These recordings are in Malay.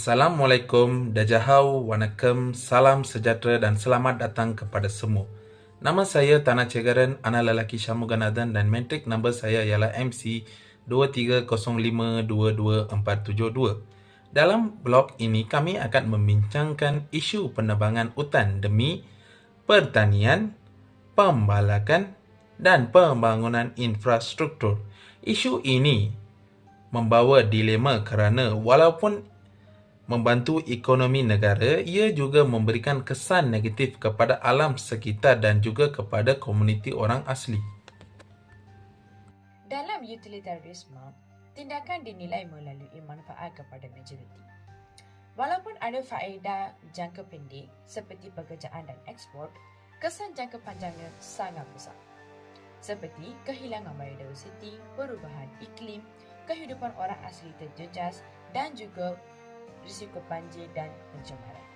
Assalamualaikum, Dajahau, Wanakam, Salam Sejahtera dan selamat datang kepada semua. Nama saya Tanah Cegaran, anak lelaki Syamuganathan dan metrik nombor saya ialah MC 2305224772. Dalam blog ini kami akan membincangkan isu penebangan hutan demi pertanian, pembalakan dan pembangunan infrastruktur. Isu ini membawa dilema kerana walaupun membantu ekonomi negara, ia juga memberikan kesan negatif kepada alam sekitar dan juga kepada komuniti orang asli. Dalam utilitarisme, tindakan dinilai melalui manfaat kepada majoriti. Walaupun ada faedah jangka pendek seperti pekerjaan dan ekspor, kesan jangka panjangnya sangat besar. Seperti kehilangan biodiversiti, perubahan iklim, kehidupan orang asli terjejas dan juga risiko banjir dan pencemaran.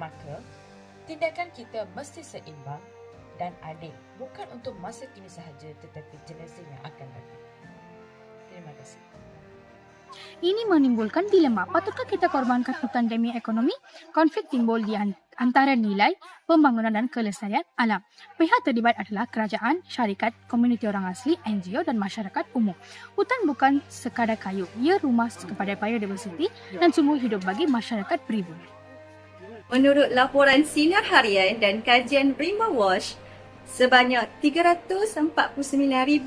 Maka, tindakan kita mesti seimbang dan adil bukan untuk masa kini sahaja tetapi generasi yang akan datang. Terima kasih. Ini menimbulkan dilema. Patutkah kita korbankan hutan demi ekonomi? Konflik timbul di antara nilai pembangunan dan kelestarian alam. Pihak terlibat adalah kerajaan, syarikat, komuniti orang asli, NGO dan masyarakat umum. Hutan bukan sekadar kayu. Ia rumah kepada biodiversiti dan sumber hidup bagi masyarakat pribumi. Menurut laporan Sinar Harian dan kajian Rima Wash, sebanyak 349,244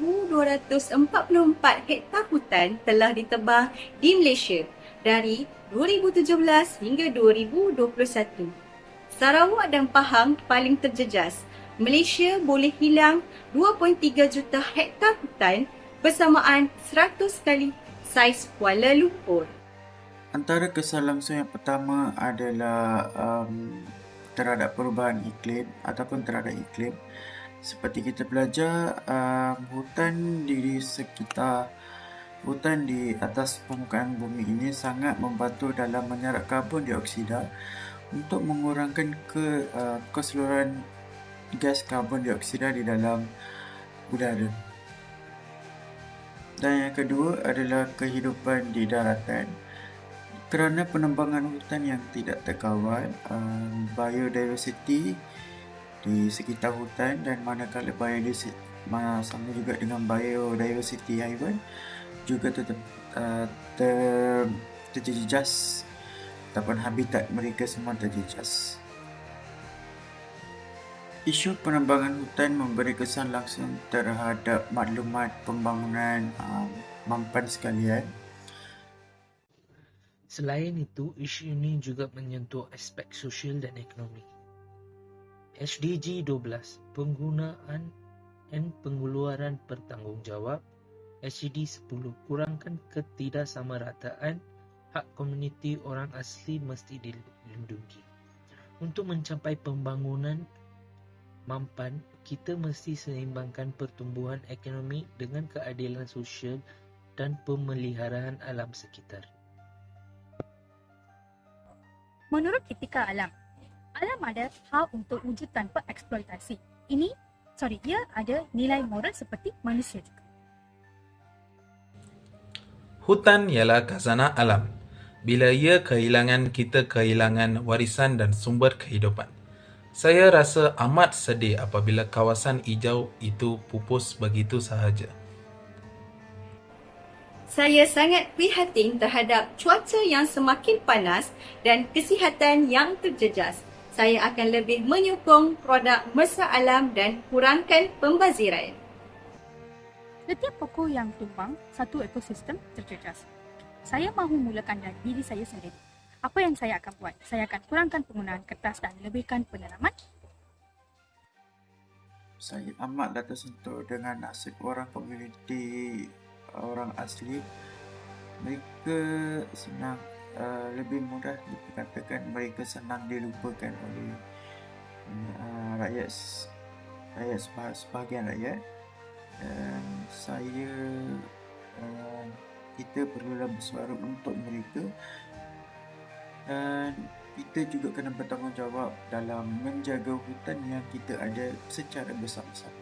hektar hutan telah ditebang di Malaysia dari 2017 hingga 2021. Sarawak dan Pahang paling terjejas. Malaysia boleh hilang 2.3 juta hektar hutan bersamaan 100 kali saiz Kuala Lumpur. Antara kesan langsung yang pertama adalah um, terhadap perubahan iklim ataupun terhadap iklim. Seperti kita belajar, um, hutan di sekitar hutan di atas permukaan bumi ini sangat membantu dalam menyerap karbon dioksida untuk mengurangkan ke uh, keseluruhan gas karbon dioksida di dalam udara. Dan yang kedua adalah kehidupan di daratan kerana penembangan hutan yang tidak terkawal, um, biodiversity di sekitar hutan dan manakala biodiversity sama juga dengan biodiversity haiwan juga ter, uh, ter, terjejas ataupun habitat mereka semua terjejas. Isu penembangan hutan memberi kesan langsung terhadap maklumat pembangunan um, mampan sekalian Selain itu, isu ini juga menyentuh aspek sosial dan ekonomi. SDG 12, penggunaan dan pengeluaran bertanggungjawab. SDG 10, kurangkan ketidaksamarataan hak komuniti orang asli mesti dilindungi. Untuk mencapai pembangunan mampan, kita mesti seimbangkan pertumbuhan ekonomi dengan keadilan sosial dan pemeliharaan alam sekitar. Menurut etika alam, alam ada hak untuk wujud tanpa eksploitasi. Ini, sorry, ia ada nilai moral seperti manusia juga. Hutan ialah khazanah alam. Bila ia kehilangan, kita kehilangan warisan dan sumber kehidupan. Saya rasa amat sedih apabila kawasan hijau itu pupus begitu sahaja. Saya sangat prihatin terhadap cuaca yang semakin panas dan kesihatan yang terjejas. Saya akan lebih menyokong produk mesra alam dan kurangkan pembaziran. Setiap pokok yang tumbang, satu ekosistem terjejas. Saya mahu mulakan dari diri saya sendiri. Apa yang saya akan buat? Saya akan kurangkan penggunaan kertas dan lebihkan penanaman. Saya amatlah tersentuh dengan nasib orang komuniti orang asli mereka senang uh, lebih mudah dikatakan mereka senang dilupakan oleh uh, rakyat rakyat sebahagian rakyat dan saya uh, kita perlulah bersuara untuk mereka dan kita juga kena bertanggungjawab dalam menjaga hutan yang kita ada secara bersama-sama.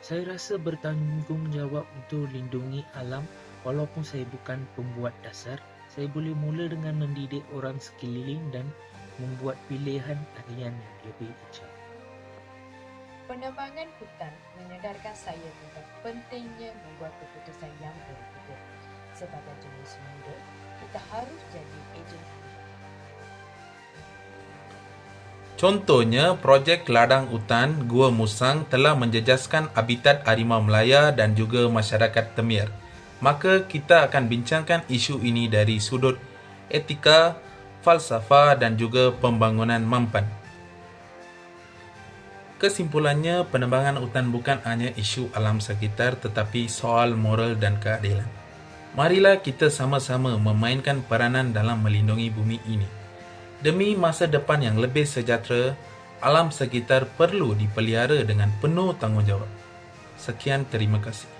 Saya rasa bertanggungjawab untuk lindungi alam walaupun saya bukan pembuat dasar. Saya boleh mula dengan mendidik orang sekeliling dan membuat pilihan harian yang lebih bijak. Penebangan hutan menyedarkan saya tentang pentingnya membuat keputusan yang berbeza. Sebagai jenis muda, kita harus jadi ejen Contohnya, projek ladang hutan Gua Musang telah menjejaskan habitat harimau Melaya dan juga masyarakat Temir. Maka kita akan bincangkan isu ini dari sudut etika, falsafah dan juga pembangunan mampan. Kesimpulannya, penebangan hutan bukan hanya isu alam sekitar tetapi soal moral dan keadilan. Marilah kita sama-sama memainkan peranan dalam melindungi bumi ini. Demi masa depan yang lebih sejahtera, alam sekitar perlu dipelihara dengan penuh tanggungjawab. Sekian terima kasih.